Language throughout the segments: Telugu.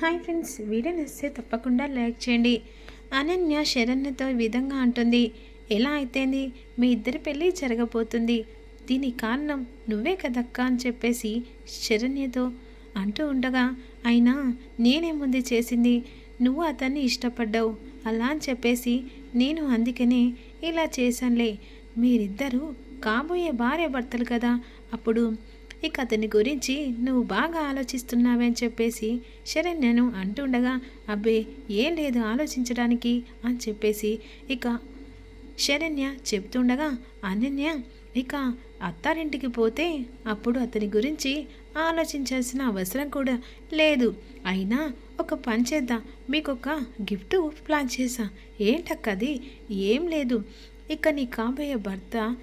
హాయ్ ఫ్రెండ్స్ వీడియో నచ్చితే తప్పకుండా లైక్ చేయండి. అనన్య శరణ్యతో ఈ విధంగా అంటుంది ఎలా అయితేంది? మీ ఇద్దరి పెళ్ళి జరగబోతుంది. దీని కారణం నువ్వే కదక్క అని చెప్పేసి శరణ్యతో అంటూ ఉండగా అయినా నేనేముంది చేసింది? నువ్వు అతన్ని ఇష్టపడ్డావు. అలా అని చెప్పేసి నేను అందుకనే ఇలా చేశానులే. మీరిద్దరూ కాబోయే భార్య భర్తలు కదా. అప్పుడు ఇక అతని గురించి నువ్వు బాగా ఆలోచిస్తున్నావే అని చెప్పేసి శరణ్యను అంటుండగా అబ్బే ఏం లేదు ఆలోచించడానికి అని చెప్పేసి ఇక శరణ్య చెప్తుండగా అనన్య ఇక అత్తారింటికి పోతే అప్పుడు అతని గురించి ఆలోచించాల్సిన అవసరం కూడా లేదు. అయినా ఒక పని చేద్దాం? మీకు ఒక గిఫ్ట్ ప్లాన్ చేసా. ఏంటక్కది ఏం లేదు. ఇక నీ కాబోయే భర్త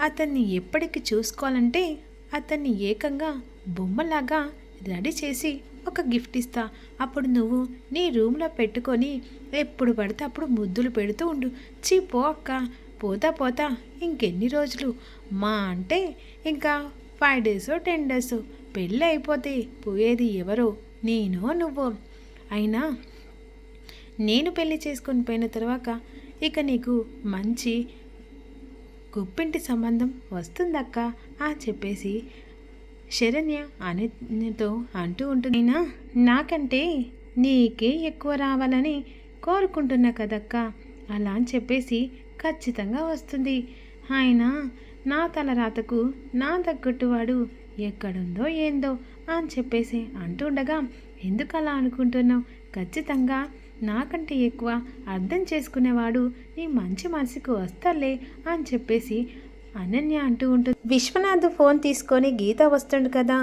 అతన్ని ఎప్పటికి చూసుకోవాలంటే అతన్ని ఏకంగా బొమ్మలాగా రెడీ చేసి ఒక గిఫ్ట్ ఇస్తా. అప్పుడు నువ్వు నీ రూమ్లో పెట్టుకొని ఎప్పుడు పడితే అప్పుడు ముద్దులు పెడుతూ ఉండు. చీ పో అక్క. పోతా పోతా. ఇంకెన్ని రోజులు? మా అంటే ఇంకా ఫైవ్ డేస్ టెన్ డేస్. పెళ్ళి అయిపోతే పోయేది ఎవరో నేనో నువ్వో. అయినా నేను పెళ్ళి చేసుకొని పోయిన తర్వాత ఇక నీకు మంచి గొప్పింటి సంబంధం వస్తుందక్క ఆ చెప్పేసి శరణ్య అనితో అంటూ ఉంటుందైనా నాకంటే నీకే ఎక్కువ రావాలని కోరుకుంటున్నా కదక్క అలా అని చెప్పేసి ఖచ్చితంగా వస్తుంది. ఆయన నా తలరాతకు నా తగ్గట్టువాడు ఎక్కడుందో ఏందో అని చెప్పేసి అంటుండగా ఎందుకు అలా అనుకుంటున్నావు? ఖచ్చితంగా నాకంటే ఎక్కువ అర్థం చేసుకునేవాడు నీ మంచి మనసుకు వస్తాలే అని చెప్పేసి అనన్య అంటూ ఉంటుంది. విశ్వనాథ్ ఫోన్ తీసుకొని గీత వస్తుండు కదా.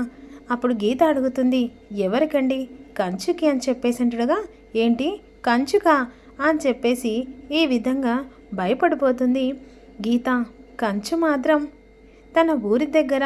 అప్పుడు గీత అడుగుతుంది ఎవరికండి? కంచుకి అని చెప్పేసి అంటుండగా ఏంటి? కంచుకా? అని చెప్పేసి ఈ విధంగా భయపడిపోతుంది గీత. కంచు మాత్రం తన ఊరి దగ్గర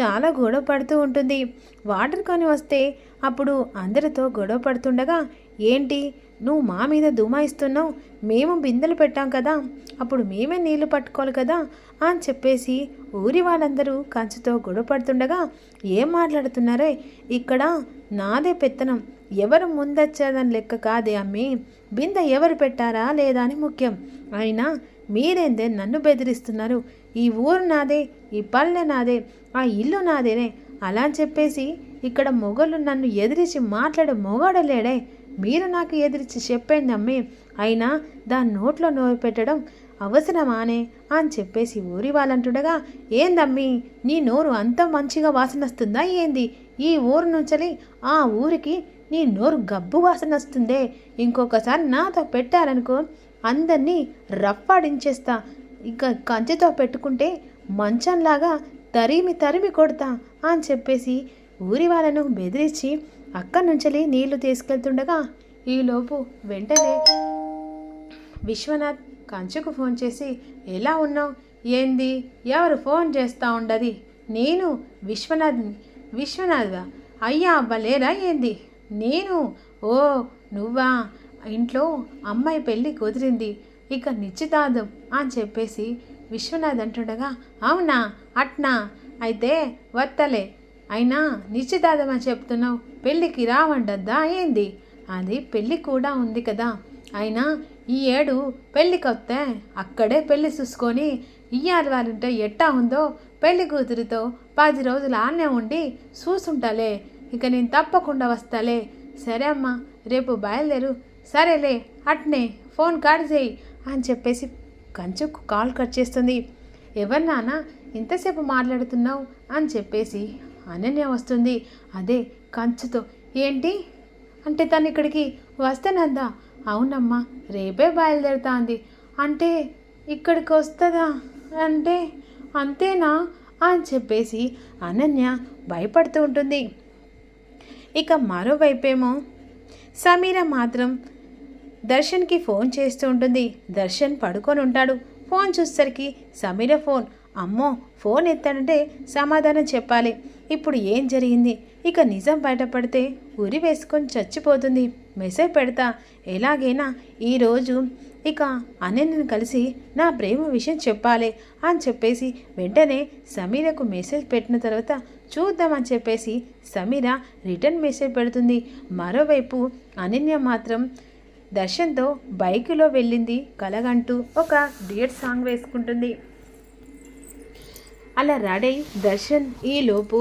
చాలా గొడవ పడుతూ ఉంటుంది. వాటర్ కొని వస్తే అప్పుడు అందరితో గొడవ పడుతుండగా ఏంటి? నువ్వు మా మీద దుమాయిస్తున్నావు మేము బిందెలు పెట్టాం కదా అప్పుడు మేమే నీళ్ళు పట్టుకోవాలి కదా అని చెప్పేసి ఊరి వాళ్ళందరూ కంచుతో గొడవ పడుతుండగా ఏం మాట్లాడుతున్నారే? ఇక్కడ నాదే పెత్తనం. ఎవరు ముందొచ్చేదని లెక్క కాదే అమ్మి. బిందె ఎవరు పెట్టారా లేదా అని ముఖ్యం. అయినా మీరేందే నన్ను బెదిరిస్తున్నారు? ఈ ఊరు నాదే ఈ పల్లె నాదే ఆ ఇల్లు నాదేనే. అలా అని చెప్పేసి ఇక్కడ మొగలు నన్ను ఎదిరించి మాట్లాడే మొగాడలేడే. మీరు నాకు ఎదిరించి చెప్పండి అమ్మి. అయినా దాని నోట్లో నోరు పెట్టడం అవసరమానే అని చెప్పేసి ఊరి వాళ్ళంటుండగా ఏందమ్మి నీ నోరు అంత మంచిగా వాసన వస్తుందా ఏంది? ఈ ఊరు నుంచి ఆ ఊరికి నీ నోరు గబ్బు వాసన వస్తుందే ఇంకొకసారి నాతో పెట్టారనుకో అందరినీ రప్పాడించేస్తా ఇంకా కంచెతో పెట్టుకుంటే మంచంలాగా తరిమి తరిమి కొడతా అని చెప్పేసి ఊరి వాళ్ళను బెదిరించి అక్కడి నుంచి నీళ్ళు తీసుకెళ్తుండగా ఈలోపు వెంటనే విశ్వనాథ్ కంచుకు ఫోన్ చేసి ఎలా ఉన్నావు? ఏంది? ఎవరు ఫోన్ చేస్తూ ఉండది? నేను విశ్వనాథ్ని విశ్వనాథ్గా అయ్యా అవ్వలేరా ఏంది? నేను? ఓ నువ్వా? ఇంట్లో అమ్మాయి పెళ్ళి కుదిరింది. ఇక నిశ్చితార్థం అని చెప్పేసి విశ్వనాథ్ అంటుండగా అవునా? అట్నా? అయితే వత్తలే. అయినా నిశ్చితార్థమని చెప్తున్నావు పెళ్ళికి రావండద్దా ఏంది? అది పెళ్ళి కూడా ఉంది కదా. అయినా ఈ ఏడు పెళ్ళికొస్తే అక్కడే పెళ్ళి చూసుకొని ఇయ్యాలి వాళ్ళుంటే ఎట్టా ఉందో పెళ్ళి కూతురితో పది రోజులు ఆనే ఉండి చూసుంటాలే. ఇక నేను తప్పకుండా వస్తాలే. సరే అమ్మా రేపు బయలుదేరు. సరేలే అట్నే ఫోన్ కాల్ చేయి అని చెప్పేసి కంచుకు కాల్ కట్ చేస్తుంది. ఎవరినానా ఇంతసేపు మాట్లాడుతున్నావు అని చెప్పేసి అనన్య వస్తుంది. అదే కంచుతో. ఏంటి? అంటే తను ఇక్కడికి వస్తానందా అవునమ్మా రేపే బయలుదేరుతా అంది అంటే ఇక్కడికి వస్తుందా? అంటే అంతేనా? అని చెప్పేసి అనన్య భయపడుతూ ఉంటుంది. ఇక మరోవైపేమో సమీర మాత్రం దర్శన్కి ఫోన్ చేస్తూ ఉంటుంది. దర్శన్ పడుకొని ఉంటాడు. ఫోన్ చూసేసరికి సమీర ఫోన్. అమ్మో ఫోన్ ఎత్తాడంటే సమాధానం చెప్పాలి. ఇప్పుడు ఏం జరిగింది? ఇక నిజం బయటపడితే ఉరి వేసుకొని చచ్చిపోతుంది. మెసేజ్ పెడతా. ఎలాగైనా ఈరోజు ఇక అనన్యని కలిసి నా ప్రేమ విషయం చెప్పాలి అని చెప్పేసి వెంటనే సమీరకు మెసేజ్ పెట్టిన తర్వాత చూద్దామని చెప్పేసి సమీర రిటర్న్ మెసేజ్ పెడుతుంది. మరోవైపు అనన్య మాత్రం దర్శన్తో బైకులో వెళ్ళింది కలగంటూ ఒక డియట్ సాంగ్ వేసుకుంటుంది. అలా రెడీ దర్శన్ ఈలోపు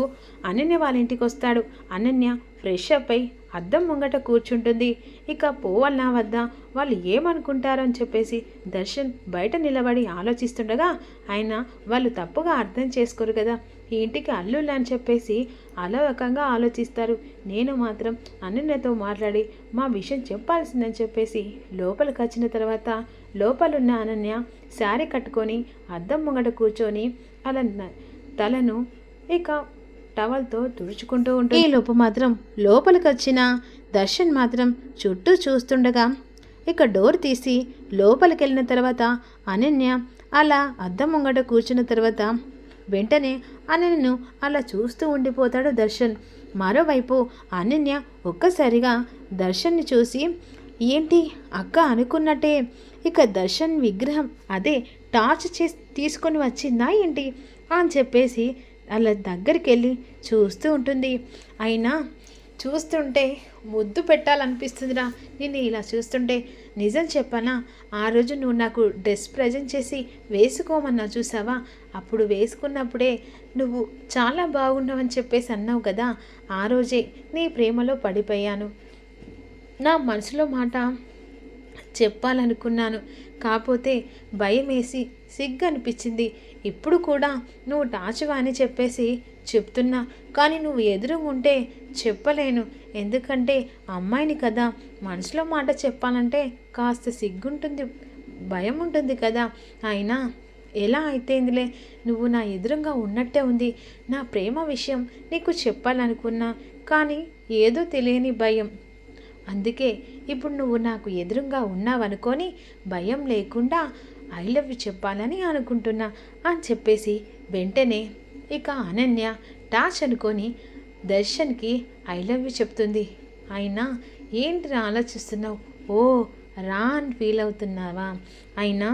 అనన్య వాళ్ళ ఇంటికి వస్తాడు. అనన్య ఫ్రెష్ అప్ అయి అద్దం ముంగట కూర్చుంటుంది. ఇక పోవాలనా వద్దా వాళ్ళు ఏమనుకుంటారని చెప్పేసి దర్శన్ బయట నిలబడి ఆలోచిస్తుండగా ఆయన వాళ్ళు తప్పుగా అర్థం చేసుకోరు కదా. ఈ ఇంటికి అల్లుళ్ళు అని చెప్పేసి అలవకంగా ఆలోచిస్తారు. నేను మాత్రం అనన్యతో మాట్లాడి మా విషయం చెప్పాల్సిందని చెప్పేసి లోపలికి వచ్చిన తర్వాత లోపలున్న అనన్య శారీ కట్టుకొని అద్దం ముంగట కూర్చొని అలా తలను ఇక టవల్తో తుడుచుకుంటూ ఉంటుంది. ఈ లోపు మాత్రం లోపలికి వచ్చిన దర్శన్ మాత్రం చుట్టూ చూస్తుండగా ఇక డోర్ తీసి లోపలికి వెళ్ళిన తర్వాత అనన్య అలా అద్దం ముంగట కూర్చున్న తర్వాత వెంటనే అనన్యను అలా చూస్తూ ఉండిపోతాడు దర్శన్. మరోవైపు అనన్య ఒక్కసారిగా దర్శన్ని చూసి ఏంటి అక్క అనుకున్నట్టే ఇక దర్శన్ విగ్రహం అదే టార్చ్ చేసి తీసుకొని వచ్చిందా ఏంటి? అని చెప్పేసి అలా దగ్గరికి వెళ్ళి చూస్తూ ఉంటుంది. అయినా చూస్తుంటే ముద్దు పెట్టాలనిపిస్తుందిరా. నేను ఇలా చూస్తుంటే నిజం చెప్పనా? ఆ రోజు నువ్వు నాకు డ్రెస్ ప్రజెంట్ చేసి వేసుకోమన్నా చూసావా? అప్పుడు వేసుకున్నప్పుడే నువ్వు చాలా బాగున్నావని చెప్పేసి అన్నావు కదా. ఆ రోజే నీ ప్రేమలో పడిపోయాను. నా మనసులో మాట చెప్పాలనుకున్నాను. కాకపోతే భయం వేసి సిగ్గు అనిపించింది ఇప్పుడు కూడా నువ్వు టాచువా అని చెప్పేసి చెప్తున్నా. కానీ నువ్వు ఎదురుగుంటే చెప్పలేను. ఎందుకంటే అమ్మాయిని కదా మనసులో మాట చెప్పాలంటే కాస్త సిగ్గుంటుంది భయం ఉంటుంది కదా. అయినా ఎలా అయితేందిలే నువ్వు నా ఎదురుగా ఉన్నట్టే ఉంది. నా ప్రేమ విషయం నీకు చెప్పాలనుకున్నా. కానీ ఏదో తెలియని భయం. అందుకే ఇప్పుడు నువ్వు నాకు ఎదురుగా ఉన్నావనుకొని భయం లేకుండా ఐ లవ్ యూ చెప్పాలని అనుకుంటున్నా అని చెప్పేసి వెంటనే ఇక అనన్య టాచ్ అనుకొని దర్శన్కి ఐ లవ్ యూ చెప్తుంది. అయినా ఏంటి రా ఆలోచిస్తున్నావు? ఓ రా అని ఫీల్ అవుతున్నావా? అయినా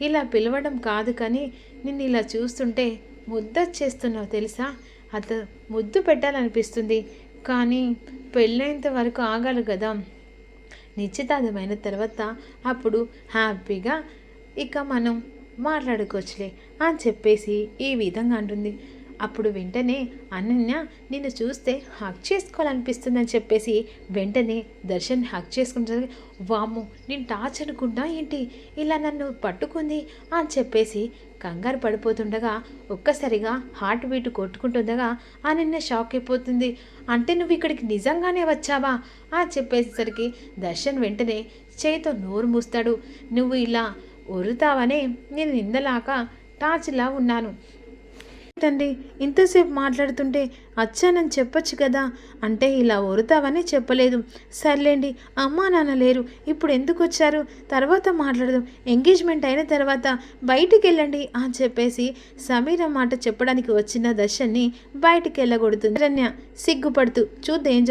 ఇలా పిలవడం కాదు కానీ నిన్ను ఇలా చూస్తుంటే ముద్దొచ్చేస్తున్నావు తెలుసా? అత ముద్దు పెట్టాలనిపిస్తుంది. కానీ పెళ్ళైనంత వరకు ఆగాలి కదా. నిశ్చితార్థమైన తర్వాత అప్పుడు హ్యాపీగా ఇక మనం మాట్లాడుకోవచ్చులే అని చెప్పేసి ఈ విధంగా అంటుంది. అప్పుడు వెంటనే అనన్య నిన్ను చూస్తే హక్ చేసుకోవాలనిపిస్తుందని చెప్పేసి వెంటనే దర్శన్ హక్ చేసుకుంటుంది వాము నేను టార్చ్ అనుకుంటా ఏంటి? ఇలా నన్ను పట్టుకుంది అని చెప్పేసి కంగారు పడిపోతుండగా ఒక్కసారిగా హార్ట్ బీట్ కొట్టుకుంటుండగా అనన్య షాక్ అయిపోతుంది. అంటే నువ్వు ఇక్కడికి నిజంగానే వచ్చావా? అని చెప్పేసరికి దర్శన్ వెంటనే చేయితో నోరు మూస్తాడు. నువ్వు ఇలా ఒరుతావనే నేను నిందలాక టార్చ్లా ఉన్నాను. తండ్రి ఇంతసేపు మాట్లాడుతుంటే అచ్చానని చెప్పొచ్చు కదా? అంటే ఇలా ఒరుతావని చెప్పలేదు. సర్లేండి అమ్మా నాన్న లేరు. ఇప్పుడు ఎందుకు వచ్చారు తర్వాత మాట్లాడదాం. ఎంగేజ్మెంట్ అయిన తర్వాత బయటికి వెళ్ళండి అని చెప్పేసి సమీర మాట చెప్పడానికి వచ్చిన దర్శన్ని బయటికి వెళ్ళగొడుతుంది రన్య సిగ్గుపడుతూ చూద్దాం ఏం